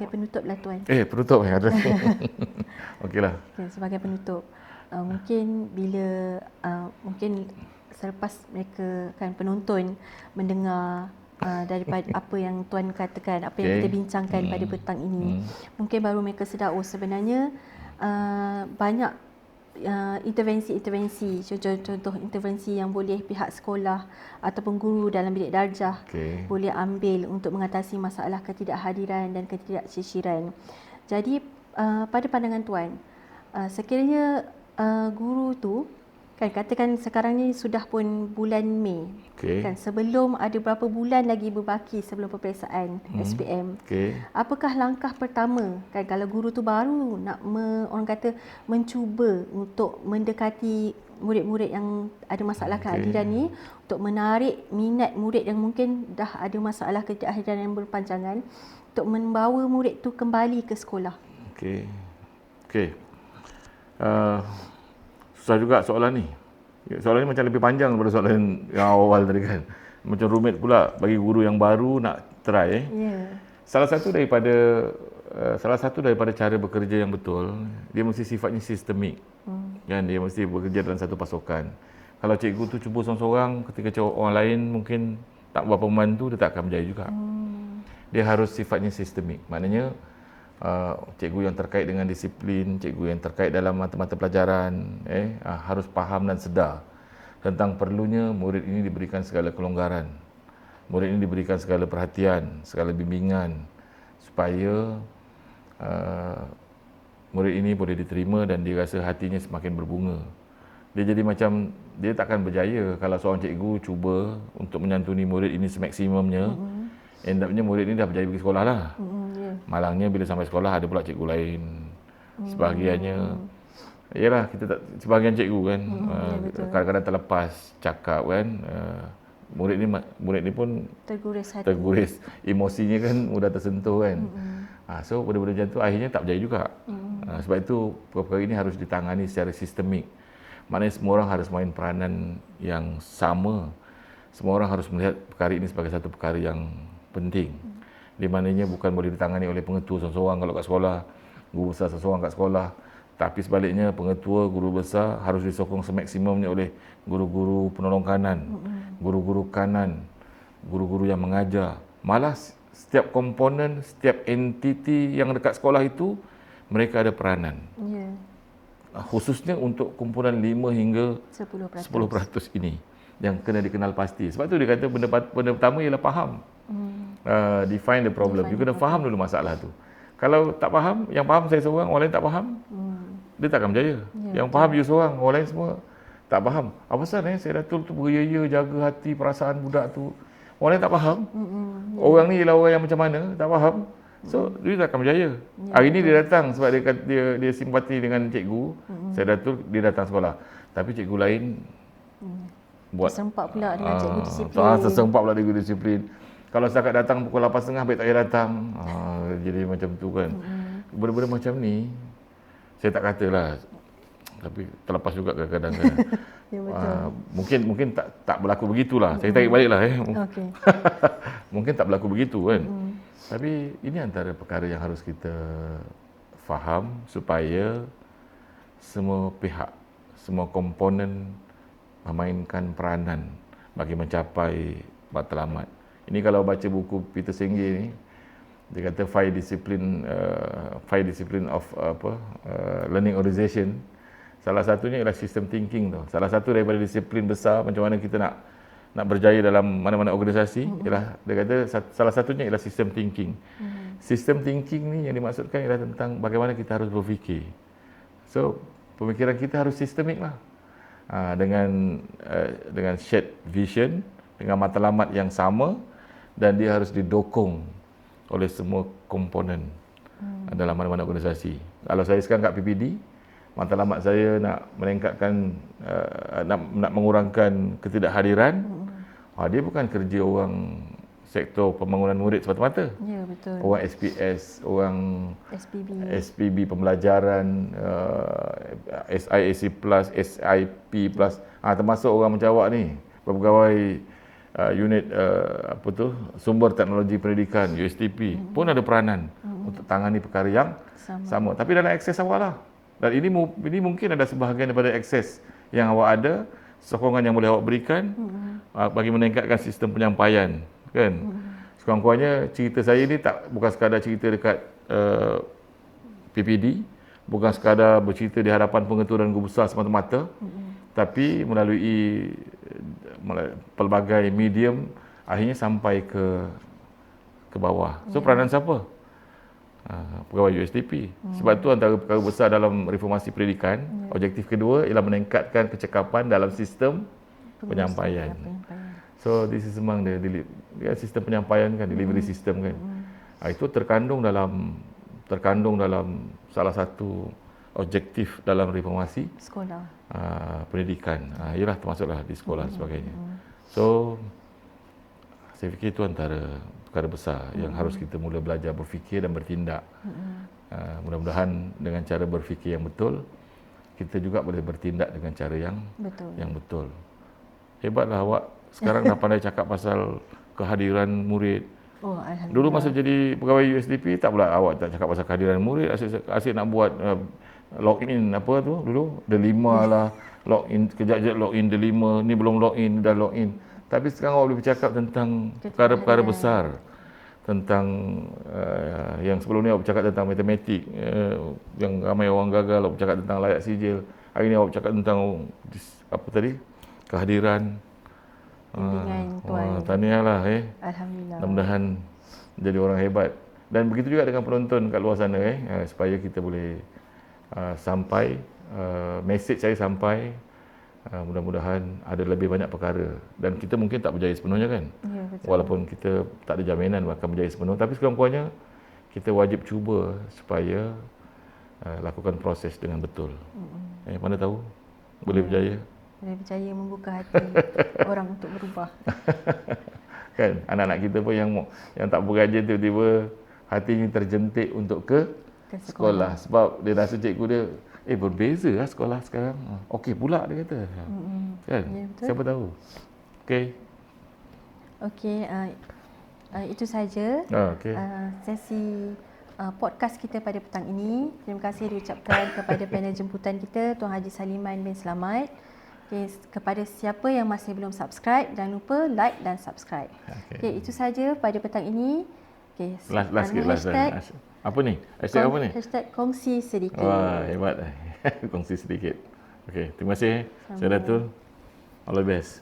sebagai penutup lah Tuan. Eh, penutup yang ada. Okeylah. Okay, sebagai penutup. Uh, mungkin bila uh, mungkin selepas mereka kan penonton mendengar uh, daripada apa yang tuan katakan, apa okay. yang kita bincangkan hmm. pada petang ini, hmm. mungkin baru mereka sedar oh sebenarnya uh, banyak intervensi-intervensi, contoh-contoh intervensi yang boleh pihak sekolah ataupun guru dalam bilik darjah okay. boleh ambil untuk mengatasi masalah ketidakhadiran dan ketidakciciran. Jadi uh, pada pandangan tuan, uh, sekiranya uh, guru tu kan katakan sekarang ni sudah pun bulan Mei okay. kan sebelum ada berapa bulan lagi berbaki sebelum peperiksaan hmm. SPM okay. apakah langkah pertama kan kalau guru tu baru nak me, orang kata mencuba untuk mendekati murid-murid yang ada masalah okay. kehadiran ni untuk menarik minat murid yang mungkin dah ada masalah kehadiran yang berpanjangan untuk membawa murid tu kembali ke sekolah okey okey uh, susah juga soalan ni. Soalan ni macam lebih panjang daripada soalan yang awal tadi kan. Macam rumit pula bagi guru yang baru nak try. Eh. Yeah. Salah satu daripada uh, salah satu daripada cara bekerja yang betul, dia mesti sifatnya sistemik. Hmm. Kan dia mesti bekerja dalam satu pasokan. Kalau cikgu tu cuba seorang-seorang ketika orang lain mungkin tak berapa membantu, dia tak akan berjaya juga. Hmm. Dia harus sifatnya sistemik. Maknanya uh, cikgu yang terkait dengan disiplin, cikgu yang terkait dalam mata-mata pelajaran, eh, uh, harus faham dan sedar tentang perlunya murid ini diberikan segala kelonggaran. Murid ini diberikan segala perhatian, segala bimbingan supaya uh, murid ini boleh diterima dan dirasa hatinya semakin berbunga. Dia jadi macam dia takkan berjaya kalau seorang cikgu cuba untuk menyantuni murid ini semaksimumnya. Mm-hmm. End up murid ini dah berjaya pergi sekolah lah. Mm-hmm. Malangnya bila sampai sekolah ada pula cikgu lain. Hmm. Sebahagiannya Yalah kita tak sebahagian cikgu kan hmm, uh, ya kadang-kadang terlepas cakap kan uh, murid ni murid ni pun terguris hati. Terguris emosinya kan mudah tersentuh kan. Hmm. Uh, so benda-benda macam tu akhirnya tak berjaya juga. Hmm. Uh, sebab itu perkara ini harus ditangani secara sistemik. Maknanya semua orang harus main peranan yang sama. Semua orang harus melihat perkara ini sebagai satu perkara yang penting. Hmm di mananya bukan boleh ditangani oleh pengetua seseorang kalau kat sekolah, guru besar seseorang kat sekolah. Tapi sebaliknya pengetua guru besar harus disokong semaksimumnya oleh guru-guru penolong kanan, guru-guru kanan, guru-guru yang mengajar. Malah setiap komponen, setiap entiti yang dekat sekolah itu mereka ada peranan. Yeah. Khususnya untuk kumpulan 5 hingga 10%, 10% ini yang kena dikenal pasti. Sebab tu dia kata benda, benda pertama ialah faham. Uh, define the problem. Define you kena faham dulu masalah tu. Kalau tak faham, yang faham saya seorang, orang lain tak faham, hmm. dia takkan berjaya. Ya, yang betul. faham you seorang, orang lain semua tak faham. Apa pasal eh, saya Datul tu beria jaga hati, perasaan budak tu. Orang lain tak faham. Hmm, hmm, ya. Orang ni ialah orang yang macam mana, tak faham. So, hmm. dia takkan berjaya. Ya, Hari ni dia datang sebab dia, dia dia simpati dengan cikgu. Hmm. Saya Datul, dia datang sekolah. Tapi cikgu lain hmm. buat... Tersempat pula dengan cikgu ah, disiplin. Ah, tersempat pula dengan disiplin kalau setakat datang pukul 8.30 baik tak payah datang. Ha, jadi macam tu kan. Benda-benda macam ni saya tak katalah tapi terlepas juga kadang-kadang kan. ya, betul. Uh, mungkin mungkin tak tak berlaku begitulah. Mm-hmm. Saya tarik baliklah eh. Okey. mungkin tak berlaku begitu kan. Tapi ini antara perkara yang harus kita faham supaya semua pihak, semua komponen memainkan peranan bagi mencapai matlamat. Ini kalau baca buku Peter Senge ni, dia kata five discipline uh, five discipline of uh, apa uh, learning organization. Salah satunya ialah system thinking tu. Salah satu daripada disiplin besar macam mana kita nak nak berjaya dalam mana-mana organisasi mm-hmm. ialah dia kata salah satunya ialah system thinking. Mm-hmm. System thinking ni yang dimaksudkan ialah tentang bagaimana kita harus berfikir. So, pemikiran kita harus sistemik lah. Ha, dengan uh, dengan shared vision, dengan matlamat yang sama, dan dia harus didokong oleh semua komponen hmm. dalam mana-mana organisasi. Kalau saya sekarang kat PPD, matlamat saya nak meningkatkan uh, nak nak mengurangkan ketidakhadiran. Hmm. Ha, dia bukan kerja orang sektor pembangunan murid semata-mata. Ya, betul. Orang SPS, orang SPB, SPB pembelajaran, uh, SIAC plus, SIP plus, ah ha, termasuk orang macam awak ni, pegawai uh, unit uh, apa tu sumber teknologi pendidikan USTP hmm. pun ada peranan hmm. hmm. untuk tangani perkara yang Sama. sama. Tapi dalam akses awak lah. Dan ini ini mungkin ada sebahagian daripada akses yang awak ada, sokongan yang boleh awak berikan uh, bagi meningkatkan sistem penyampaian, kan? Sekurang-kurangnya cerita saya ni tak bukan sekadar cerita dekat uh, PPD, bukan sekadar bercerita di hadapan pengetua dan guru besar semata-mata, tapi melalui pelbagai medium akhirnya sampai ke ke bawah. So peranan siapa? Uh, pegawai USDP. Sebab tu antara perkara besar dalam reformasi pendidikan, objektif kedua ialah meningkatkan kecekapan dalam sistem penyampaian. penyampaian. So this is among the deli- ya, sistem penyampaian kan, delivery system kan. Ah, itu terkandung dalam terkandung dalam salah satu objektif dalam reformasi Sekolah. Uh, pendidikan. Uh, ialah termasuklah di sekolah dan sebagainya. So saya fikir itu antara perkara besar yang harus kita mula belajar berfikir dan bertindak. Uh, mudah-mudahan dengan cara berfikir yang betul kita juga boleh bertindak dengan cara yang Betul. yang betul. Hebatlah awak sekarang dah pandai cakap pasal kehadiran murid. Oh. Dulu masa jadi pegawai USDP tak pula awak tak cakap pasal kehadiran murid asyik, asyik nak buat uh, login apa tu dulu? Delima lah. Login kejap-kejap login delima ni belum login dah login tapi sekarang awak boleh bercakap tentang perkara-perkara besar. Tentang uh, yang sebelum ni awak bercakap tentang matematik uh, yang ramai orang gagal awak bercakap tentang layak sijil. Hari ni awak bercakap tentang dis- apa tadi? Kehadiran. Bimbingan tuan. wah, tahniah lah eh. Alhamdulillah. Mudah-mudahan jadi orang hebat. Dan begitu juga dengan penonton kat luar sana eh. Uh, supaya kita boleh uh, sampai uh, message saya sampai uh, mudah-mudahan ada lebih banyak perkara dan kita mungkin tak berjaya sepenuhnya kan. Ya, betul. Walaupun kita tak ada jaminan akan berjaya sepenuh tapi sekurang-kurangnya kita wajib cuba supaya uh, lakukan proses dengan betul. Mm-hmm. Eh mana tahu boleh berjaya. Boleh percaya membuka hati orang untuk berubah. kan anak-anak kita pun yang yang tak bergaji tiba-tiba hatinya terjentik untuk ke Ke sekolah. sebab dia rasa cikgu dia eh berbeza lah sekolah sekarang okey pula dia kata Mm-mm. kan Ya, betul. siapa tahu okey Okey, uh, uh, itu saja ah, okey uh, sesi uh, podcast kita pada petang ini. Terima kasih diucapkan kepada panel jemputan kita Tuan Haji Saliman bin Selamat. Okay, kepada siapa yang masih belum subscribe, jangan lupa like dan subscribe. Okey. Okay, itu saja pada petang ini. Okay, last last last, hashtag, last. Apa ni? Hashtag apa ni? Hashtag kongsi sedikit. wah hebat. Kongsi sedikit. Okey terima kasih. Saya Datul all the best